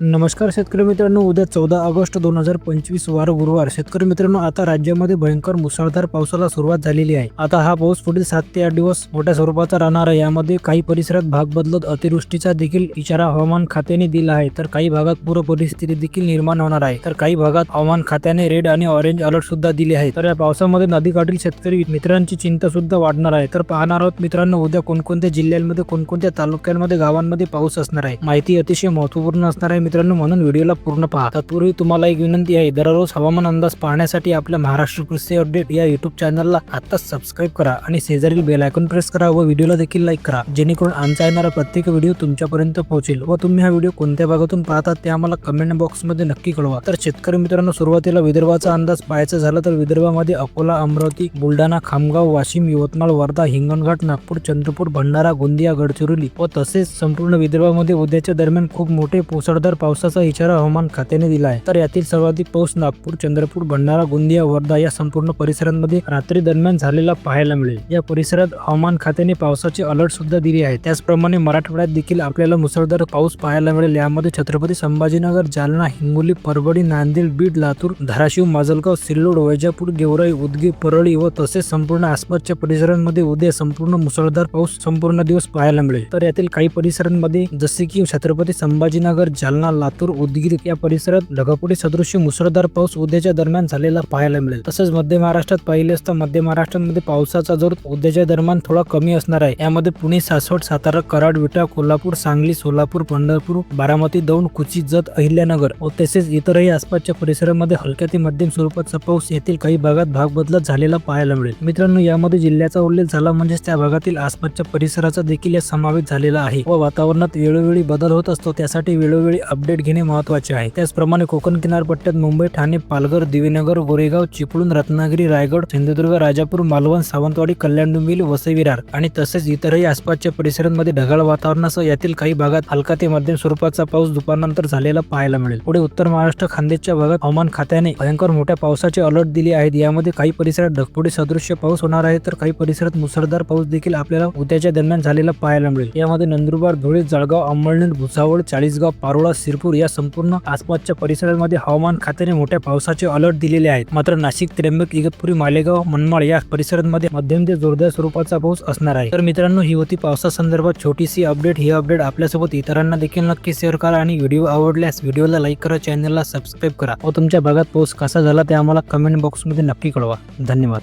नमस्कार शेतकरी मित्रांनो उद्या चौदा ऑगस्ट दोन हजार पंचवीस वार गुरुवार. शेतकरी मित्रांनो आता राज्यामध्ये भयंकर मुसळधार पावसाला सुरुवात झालेली आहे. आता हा पाऊस पुढील सात ते आठ दिवस मोठ्या स्वरूपाचा राहणार आहे. यामध्ये काही परिसरात भाग बदलत अतिवृष्टीचा देखील इशारा हवामान खात्याने दिला आहे. तर काही भागात पूर परिस्थिती देखील निर्माण होणार आहे. तर काही भागात हवामान खात्याने रेड आणि ऑरेंज अलर्ट सुद्धा दिले आहे तर या पावसामध्ये नदीकाठील शेतकरी मित्रांची चिंता सुद्धा वाढणार आहे. तर पाहणार आहोत मित्रांनो उद्या कोणकोणत्या जिल्ह्यांमध्ये कोणकोणत्या तालुक्यांमध्ये गावांमध्ये पाऊस असणार आहे. माहिती अतिशय महत्त्वपूर्ण असणार आहे. मित्रांनो म्हणून व्हिडिओला पूर्ण पहा. तत्पूर्वी तुम्हाला एक विनंती आहे दररोज हवामान अंदाज पाहण्यासाठी आपल्या महाराष्ट्र कृषी अपडेट या युट्यूब चॅनलला आता सबस्क्राईब करा आणि शेजारील बेल आयकॉन प्रेस करा व व्हिडिओला देखील लाईक करा जेणेकरून आमचा येणारा प्रत्येक व्हिडिओ तुमच्यापर्यंत पोहोचेल व तुम्ही हा व्हिडिओ कोणत्या भागातून पाहता ते आम्हाला कमेंट बॉक्समध्ये नक्की कळवा. तर शेतकरी मित्रांनो सुरुवातीला विदर्भाचा अंदाज पाहायचा झाला तर विदर्भामध्ये अकोला अमरावती बुलढाणा खामगाव वाशिम यवतमाळ वर्धा हिंगणघाट नागपूर चंद्रपूर भंडारा गोंदिया गडचिरोली व तसेच संपूर्ण विदर्भामध्ये उद्याच्या दरम्यान खूप मोठे पोसळदार मुसळधार पावसाचा इशारा हवामान खात्याने दिला आहे तर यातील सर्वाधिक पाऊस नागपूर चंद्रपूर भंडारा गोंदिया वर्धा या संपूर्ण परिसरांमध्ये रात्री दरम्यान झालेला पाहायला मिळेल. या परिसरात हवामान खात्याने पावसाचे अलर्ट सुद्धा दिले आहे त्याचप्रमाणे मराठवाड्यात देखील आपल्याला मुसळधार पाऊस पाहायला मिळेल. यामध्ये छत्रपती संभाजीनगर जालना हिंगोली परभणी नांदेड बीड लातूर धाराशिव माजलगाव सिल्लोड वैजापूर गेवराई उदगी परळी व तसेच संपूर्ण आसपासच्या परिसरांमध्ये उद्या संपूर्ण मुसळधार पाऊस संपूर्ण दिवस पाहायला मिळेल. तर यातील काही परिसरांमध्ये जसे की छत्रपती संभाजीनगर जालना लातूर उदगीर या परिसरात ढगापुटी सदृश्य मुसळधार पाऊस उद्याच्या दरम्यान झालेला पाहायला मिळेल. तसंच मध्य महाराष्ट्रात पाहिले असता मध्य महाराष्ट्रामध्ये पावसाचा जोर उद्याच्या दरम्यान थोडा कमी असणार आहे. यामध्ये पुणे सासवड सातारा कराड विटा कोल्हापूर सांगली सोलापूर पंढरपूर बारामती दौंड कुची जत अहिल्यानगर व तसेच इतरही आसपासच्या परिसरामध्ये हलक्या ते मध्यम स्वरूपाचा पाऊस येथील काही भागात भाग बदलत झालेला पाहायला मिळेल. मित्रांनो यामध्ये जिल्ह्याचा उल्लेख झाला म्हणजेच त्या भागातील आसपासच्या परिसराचा देखील यात समावेश झालेला आहे व वातावरणात वेळोवेळी बदल होत असतो. त्यासाठी वेळोवेळी अपडेट घेणे महत्त्वाचे आहे. त्याचप्रमाणे कोकण किनारपट्ट्यात मुंबई ठाणे पालघर दिवेनगर गोरेगाव चिपळूण रत्नागिरी रायगड सिंधुदुर्ग राजापूर मालवण सावंतवाडी कल्याण डोंबिवली वसई विरार आणि तसेच इतरही आसपासच्या परिसरांमध्ये ढगाळ वातावरणासह यातील काही भागात हलका ते मध्यम स्वरूपाचा पाऊस दुपारनंतर झालेला पाहायला मिळेल. पुढे उत्तर महाराष्ट्र खानदेशच्या भागात हवामान खात्याने भयंकर मोठ्या पावसाचे अलर्ट दिले आहेत. यामध्ये काही परिसरात ढगफुटी सदृश्य पाऊस होणार आहे तर काही परिसरात मुसळधार पाऊस देखील आपल्याला उद्याच्या दरम्यान झालेला पाहायला मिळेल. यामध्ये नंदुरबार धुळे जळगाव अंमळनेर भुसावळ चाळीसगाव पारोळा सिरपूर या संपूर्ण आसपासच्या परिसरांमध्ये हवामान खात्याने मोठ्या पावसाचे अलर्ट दिलेले आहेत. मात्र नाशिक त्र्यंबक इगतपुरी मालेगाव मनमाड या परिसरांमध्ये मध्यम ते जोरदार स्वरूपाचा पाऊस असणार आहे. तर मित्रांनो ही होती पावसासंदर्भात छोटीशी अपडेट. ही अपडेट आपल्यासोबत इतरांना देखील नक्की शेअर करा आणि व्हिडिओ आवडल्यास व्हिडिओला लाईक करा चॅनलला सबस्क्राईब करा. व तुमच्या भागात पाऊस कसा झाला ते आम्हाला कमेंट बॉक्समध्ये नक्की कळवा. धन्यवाद.